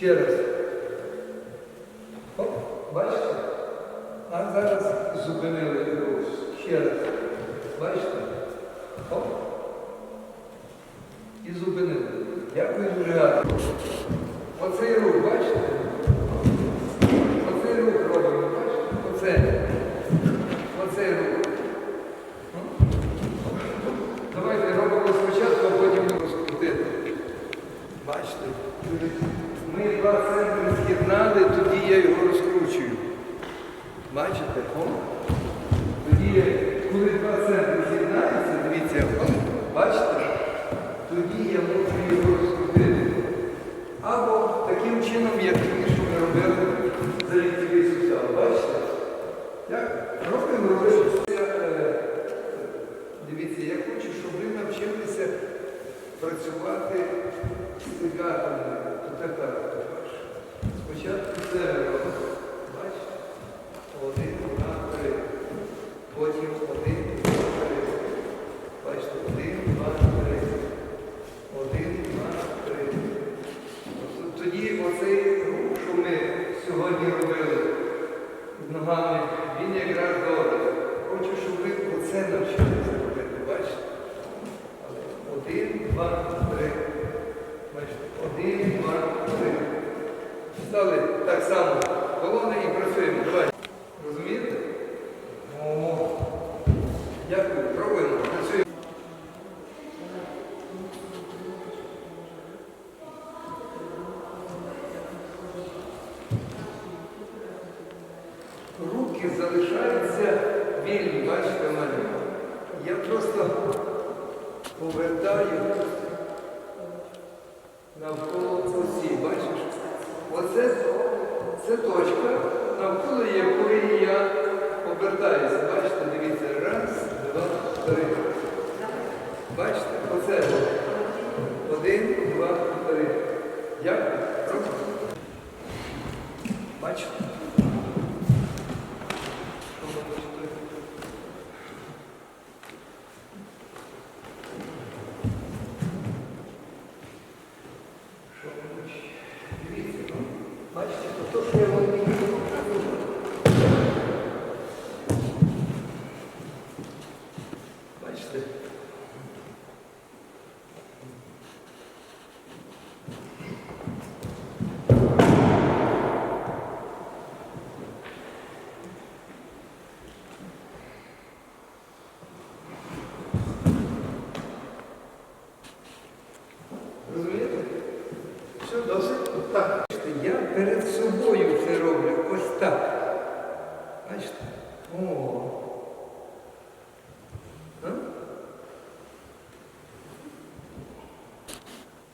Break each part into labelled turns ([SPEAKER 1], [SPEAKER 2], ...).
[SPEAKER 1] Ще раз. Оп, бачите? А зараз зупинили рух. Ще раз. Бачите? Оп. І зупинили. Дякую дуже гарно. Оцей рух. Бачите? Розумієте? Все досить так. Бачите, Я перед собою це роблю ось так. Бачите? О. А?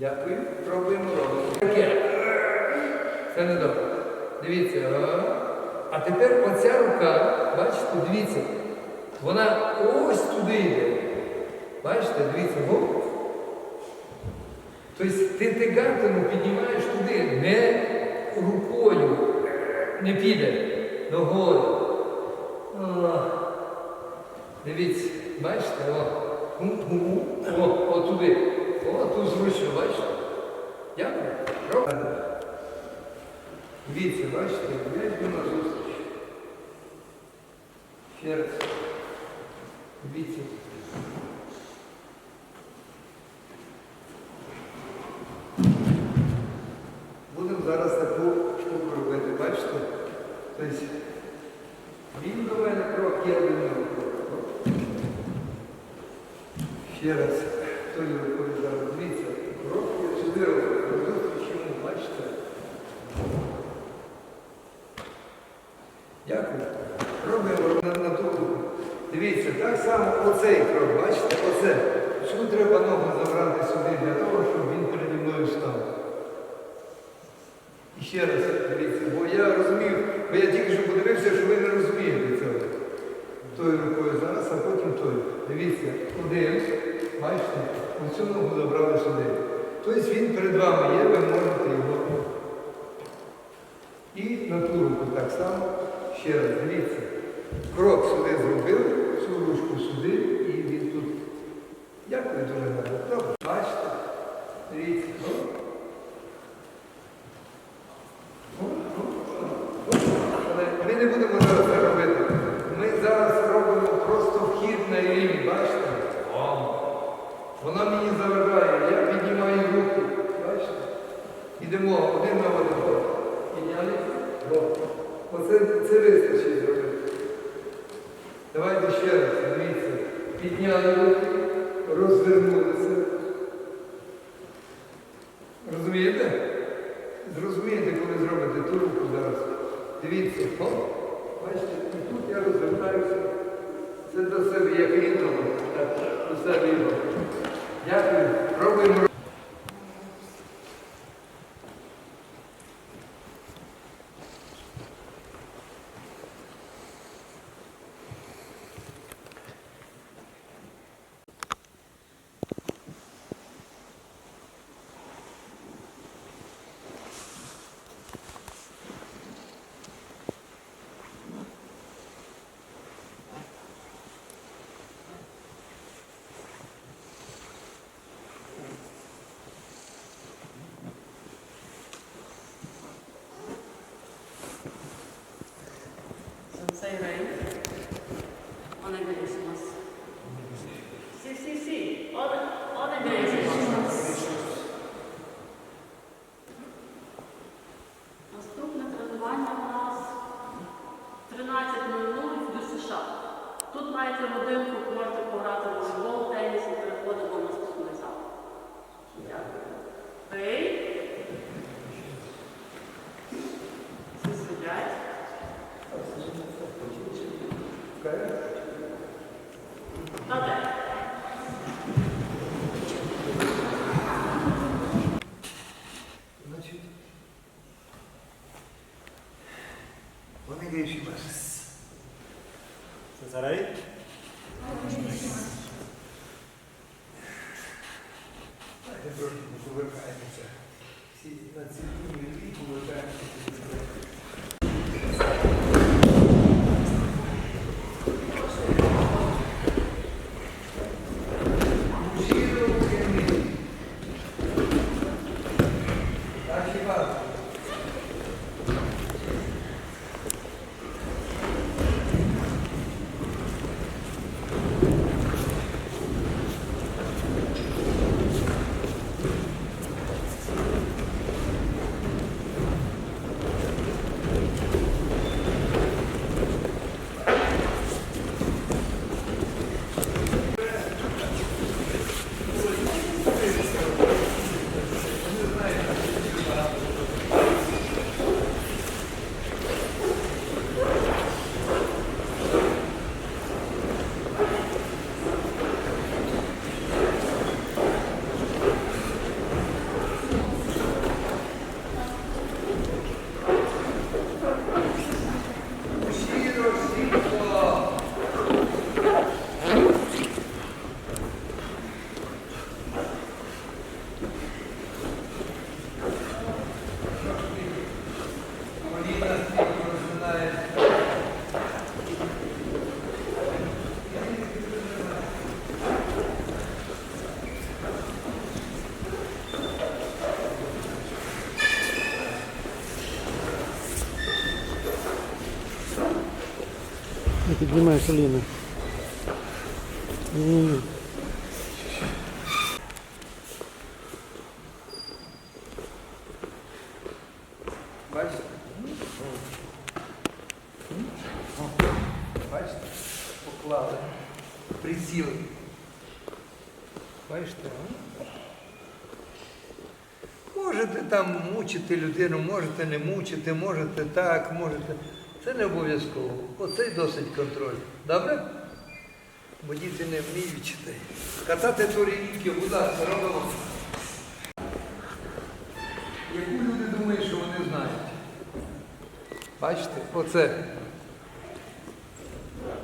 [SPEAKER 1] Дякую. Пробуємо робимо. Таке. Це не добре. Дивіться. а. Тепер оця рука, бачите, дивіться, вона ось туди йде. Бачите, дивіться, гоп. Тобто ти тегатину піднімаєш туди, не рукою, не піде ногою. Дивіться, бачите, о, Гу-гу-гу. о, о туди. О, тут зручно, бачите? Дякую. Робимо. Дивіться, бачите, я йду на зустріч. Ще раз. Дивіться. Будемо зараз таку штуку робити, бачите? Тобто він до мене крок, я до нього крок. Ще раз, тою рукою само оцей крок, бачите, оце. Чому треба ногу забрати сюди для того, щоб він переді мною став? І ще раз дивіться, бо я розумів, бо я тільки що подивився, що ви не розумієте цього. Тою рукою зараз, а потім тою. Дивіться, один, бачите, оцю ногу забрали сюди. Тобто він перед вами є, ви можете його. І на ту руку так само. Ще раз, дивіться. Крок сюди зробили, ручку сюди і він тут. Дякую гарно. Добре. Бачите? Дивіться. О. Але ми не будемо зараз це робити. Ми зараз робимо просто вхід на рівні, бачите? Вона мені заважає, я піднімаю руки. Бачите? Ідемо один на один. Підняли? О. Оце це вистачить зробити. Давайте ще раз, дивіться. Руки, розвернулися. Розумієте? Зрозумієте, коли зробите ту руку зараз. Дивіться, оп, бачите, і тут я розвертаюся. Це до себе як рідного. Так, до себе. Дякую. Пробуємо.
[SPEAKER 2] Sensei
[SPEAKER 3] Піднімай коліна. Ні.
[SPEAKER 1] Бачите? Бачите? Поклали. Присіли. Бачите? а? Можете там мучити людину, можете не мучити, можете так, можете. Це не обов'язково. Оцей досить контроль. Добре? Бо діти не вміють читати. Катати турінки, будь ласка, робимо. Яку люди думають, що вони знають? Бачите, оце.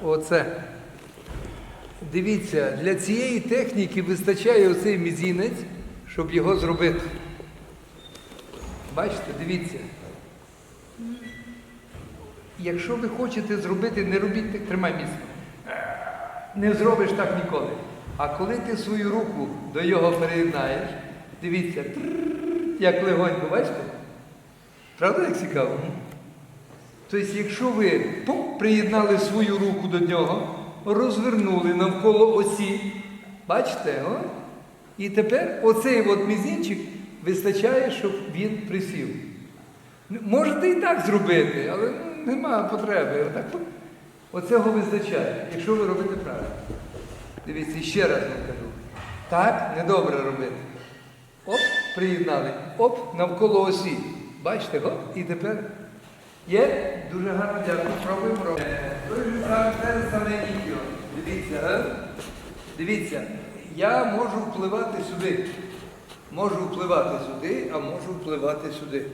[SPEAKER 1] Оце. Дивіться, для цієї техніки вистачає оцей мізінець, щоб його зробити. Бачите, дивіться. Якщо ви хочете зробити, не робіть так, тримай місце. Не зробиш так ніколи. А коли ти свою руку до його переєднаєш, дивіться, як легонько, бачите? Правда, як цікаво? Тобто, якщо ви приєднали свою руку до нього, розвернули навколо осі, бачите, о? і тепер оцей от мізинчик вистачає, щоб він присів. Можете і так зробити, але ну, нема потреби. Отак, пуп. Оцього вистачає, якщо ви робите правильно. Дивіться, ще раз вам кажу. Так, недобре робити. Оп, приєднали. Оп, навколо осі. Бачите, оп, і тепер є. Дуже гарно дякую. Пробуємо. Той саме те саме відео. Дивіться, а? Дивіться, я можу впливати сюди. Можу впливати сюди, а можу впливати сюди.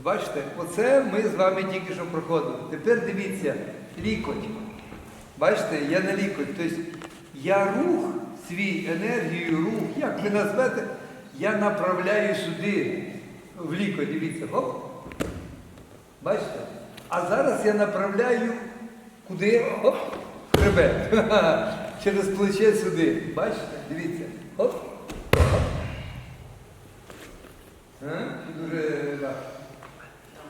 [SPEAKER 1] Бачите, оце ми з вами тільки що проходили. Тепер дивіться, лікоть. Бачите, я на лікоть. Тобто я рух, свій енергію, рух, як ви назвете, я направляю сюди, в лікоть. Дивіться, хоп. Бачите? А зараз я направляю куди? Хоп, в хребет. Через плече сюди. Бачите? Дивіться. А? Дуже легко.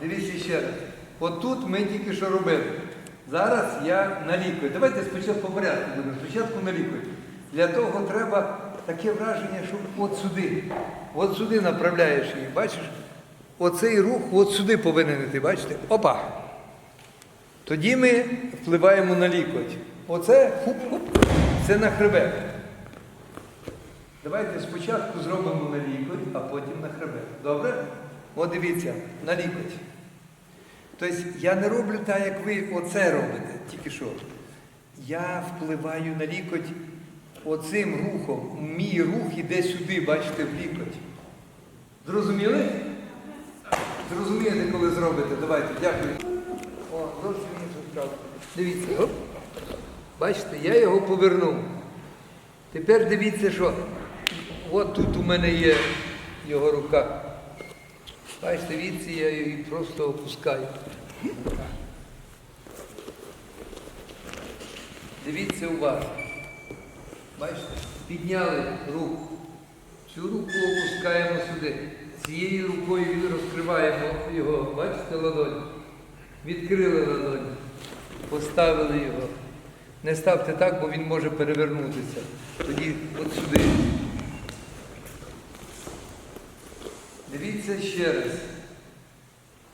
[SPEAKER 1] Дивіться ще раз. От тут ми тільки що робили. Зараз я на лікоть. Давайте спочатку по порядку будемо. Спочатку на лікоть. Для того треба таке враження, що от сюди. От сюди направляєш її. Бачиш? Оцей рух от сюди повинен йти, бачите? Опа. Тоді ми впливаємо на лікоть. Оце хуп-хуп, це на хребет. Давайте спочатку зробимо на лікоть, а потім на хребет. Добре? От дивіться, на лікоть. Тобто я не роблю так, як ви оце робите, тільки що. Я впливаю на лікоть оцим рухом. Мій рух іде сюди, бачите, в лікоть. Зрозуміли? Зрозумієте, коли зробите. Давайте, дякую. О, зовсім інша справа. Дивіться, оп. Бачите, я його повернув. Тепер дивіться, що от тут у мене є його рука. Бачите, віці я її просто опускаю. Дивіться уважно. Бачите, підняли руку. Цю руку опускаємо сюди. Цією рукою розкриваємо його, бачите, ладонь. Відкрили ладонь. Поставили його. Не ставте так, бо він може перевернутися. Тоді от сюди. Дивіться ще раз.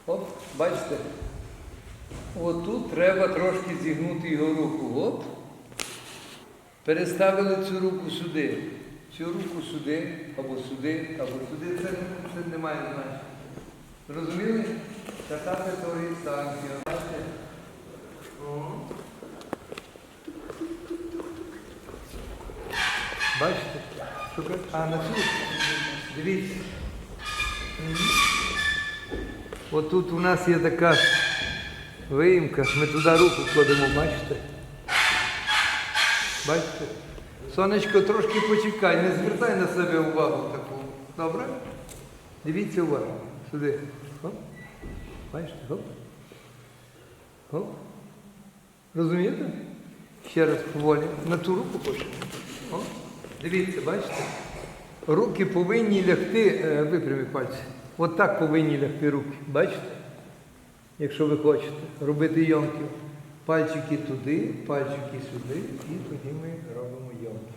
[SPEAKER 1] Оп, бачите? От тут треба трошки зігнути його руку. Оп. Переставили цю руку сюди. Цю руку сюди, або сюди, або сюди. Це, це не значення. Зрозуміли? Така теорія санкція. Бачите? Бачите? А, на цю? Дивіться. Отут у нас є така виїмка, ми туди руку кладемо, бачите? Бачите? Сонечко, трошки почекай, не звертай на себе увагу таку. Добре? Дивіться уважно. Сюди. Хоп. Бачите? Хоп. Хоп. Розумієте? Ще раз поволі. На ту руку хочете. О. Дивіться, бачите? Руки повинні лягти, е, випрямі пальці. От так повинні лягти руки. Бачите? Якщо ви хочете робити йомків. Пальчики туди, пальчики сюди, і тоді ми робимо йомки.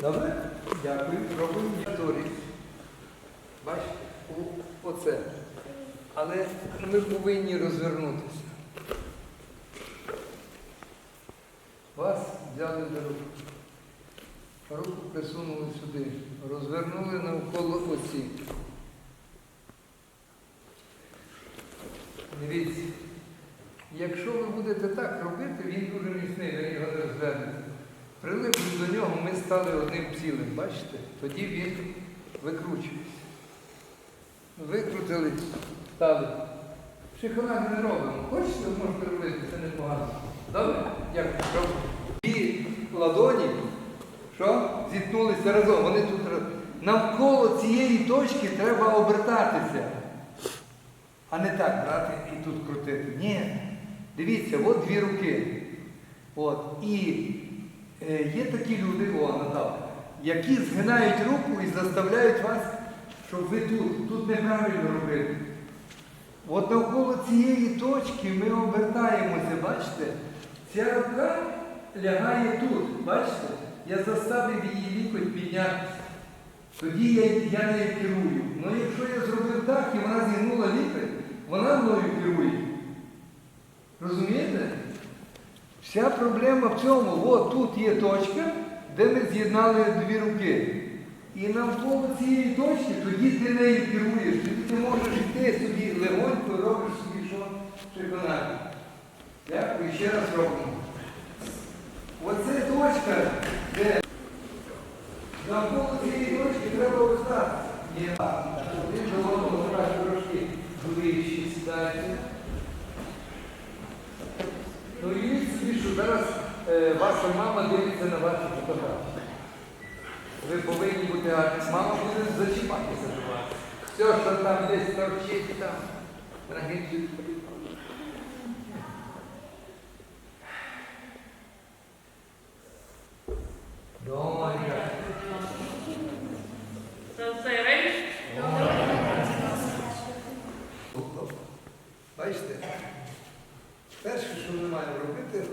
[SPEAKER 1] Добре? Дякую. Робимо торік. Бачите? Оце. Але ми повинні розвернутися. Вас взяли за руку. Руку присунули сюди. Розвернули навколо осі. Дивіться. Якщо ви будете так робити, він дуже міцний, ви його не розвернете. Прилипли до нього, ми стали одним цілим, бачите? Тоді він викручується. Викрутили, стали. Психологи не робимо. Хочете, можете робити, це непогано. Добре? Дякую. І ладоні, що? Зіткнулися разом. Вони тут навколо цієї точки треба обертатися. А не так брати і тут крутити. Ні. Дивіться, от дві руки. От. І е, є такі люди, о, Наталя, які згинають руку і заставляють вас, щоб ви тут, тут неправильно робили. От навколо цієї точки ми обертаємося, бачите? Ця рука лягає тут, бачите? Я заставив її лікоть піднятися. Тоді я, я нею керую. Ну якщо я зробив так і вона зігнула лікоть, вона мною керує. Розумієте? Вся проблема в цьому. От тут є точка, де ми з'єднали дві руки. І навколо цієї точки тоді ти нею керуєш. Тоді ти можеш йти собі легонько, робиш собі що переконання. Дякую, ще раз робимо. Оце точка, де навколо цієї точки треба сідайте. Ну уявіть собі, зараз е, ваша мама дивиться на ваші фотографії. Ви повинні бути гарні. Мама буде зачіпатися до вас. Все, що там десь торчить, там. трагедію. Доня.
[SPEAKER 2] Це все рейш.
[SPEAKER 1] Бачите? Перше, що ми маємо робити,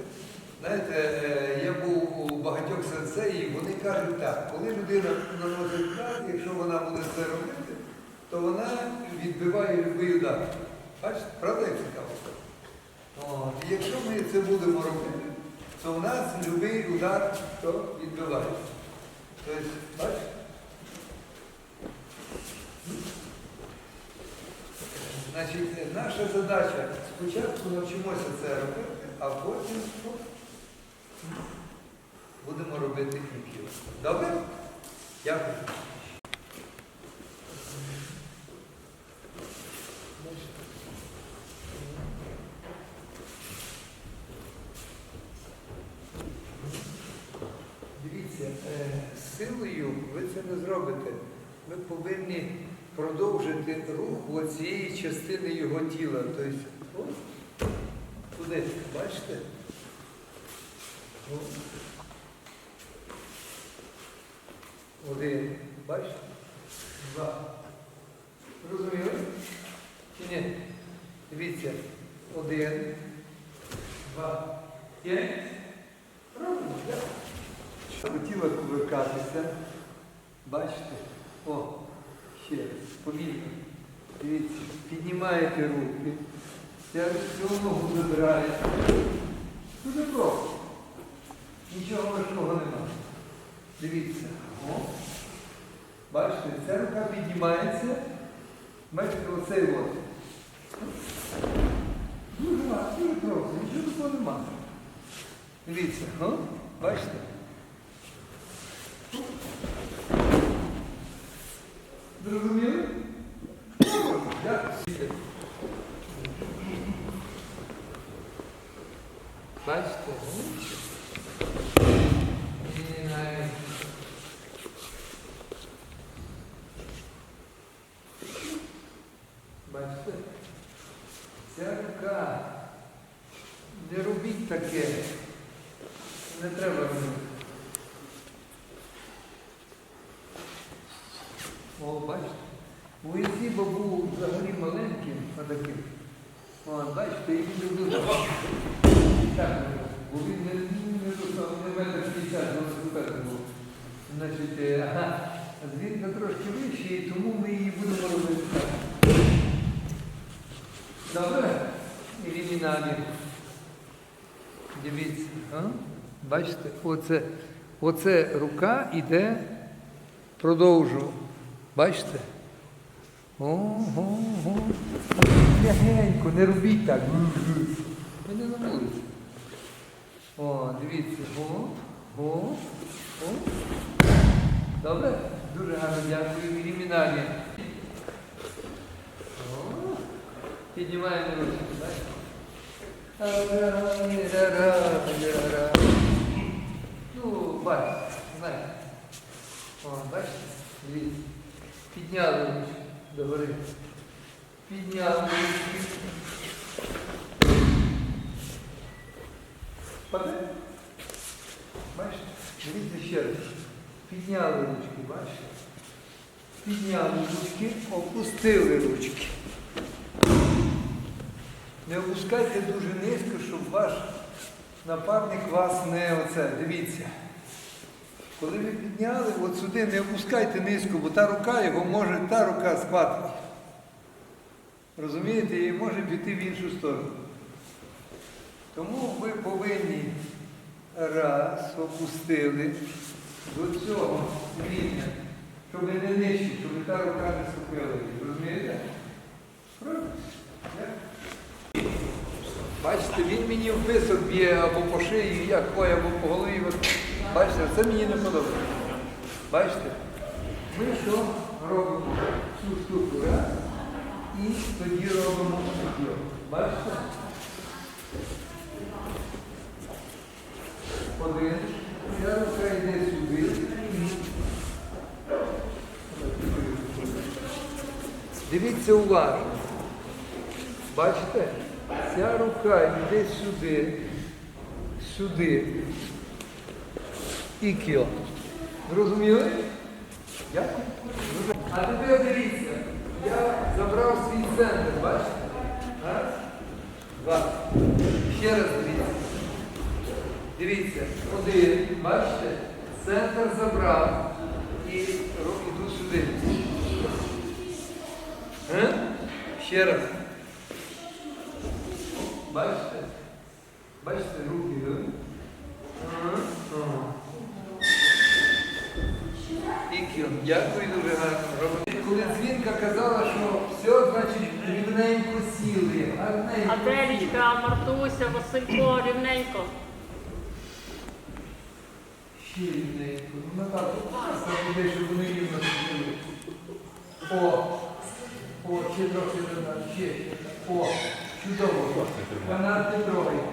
[SPEAKER 1] знаєте, е, я був у багатьох сенсеїв, вони кажуть так, коли людина наносить удар, якщо вона буде це робити, то вона відбиває Бачите, правда як цікаво? І якщо ми це будемо робити, то в нас любий удар то відбиває. Тобто, бачите? Значить, наша задача спочатку навчимося це робити, а потім оп, будемо робити кінків. Добре? Дякую. Дивіться, е, силою ви це не зробите. Ми повинні продовжити рух цієї частини його тіла. Тобто, туди, бачите? О. Один, бачите? Два. Розуміли? Чи ні? Дивіться. Один, два, є. Робимо, так? Хотіла кувиркатися. Бачите? О, ще раз, повільно. Дивіться, піднімаєте руки, цю ногу забираєте. Дуже просто. Нічого важкого немає. Дивіться. О. Бачите, ця рука піднімається. Бачите, оцей от. Дуже важко, дуже просто, нічого такого немає. Дивіться, о, бачите? Зрозуміли? Дякую. Бачите? Ні, навіть. Бачите? Ця Не робіть таке. Не треба робити. О, бачите? У Єзіба був взагалі маленьким, таким. О, бачите, і він дуже так, бо він не, не, метр 50 велосипед був. Значить, е, ага, дзвінка трошки вищий, тому ми її будемо робити так. Добре? Еліміналі. Дивіться, а? бачите, оце, оце рука йде, продовжу. Бачите? Ого, ого. Лягенько, не робіть так. Ми не на вулиці. О, дивіться. О, о, о. Добре? Дуже гарно дякую. Елімінарі. О, Піднімаємо? Ара-ра-ра-ра-ра. Ну, бачите, знаєте. О, бачите? Підняли ручки догори. Підняли ручки. Паде. Бачите? Дивіться ще раз. Підняли ручки, бачите? Підняли ручки, опустили ручки. Не опускайте дуже низько, щоб ваш напарник вас не оце. Дивіться. Коли ви підняли, от сюди не опускайте низько, бо та рука його може, та рука схватить. Розумієте, і може піти в іншу сторону. Тому ви повинні раз опустили до цього рівня, щоб не нижче, щоб та рука не схопила. Розумієте? Правильно? Бачите, він мені в писок б'є або по шиї, як ой, або по голові. Бачите, це мені не подобається. Бачите? Ми що робимо цю штуку раз і тоді робимо таке. Бачите? Один. Я рука йде сюди. Дивіться уважно. Бачите? Ця рука йде сюди, сюди. І кіо. Зрозуміли? Дякую. А тепер дивіться, я забрав свій центр, бачите? Раз, два. Ще раз дивіться. Дивіться, один, бачите? Центр забрав і ро- іду сюди. Е? Ще раз. Бачите? Бачите, руки. Ікіон, дякую дуже гарно. Коли дзвінка казала, що все, значить, рівненько сіли, гарненько.
[SPEAKER 2] Аделічка, Мартуся, Василько, рівненько.
[SPEAKER 1] Ще рівненько. Ну, Наталка, там буде, щоб вони рівно сиділи. О, о, ще трохи назад, ще. О, Чудово. Канат троє.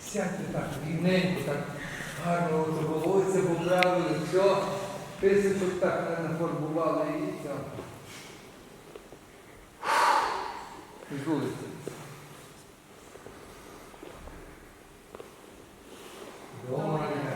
[SPEAKER 1] Сядьте так, рівненько, так гарно волосся поправили, все. Писочок так не нафарбували і все. Підгулися. Добре.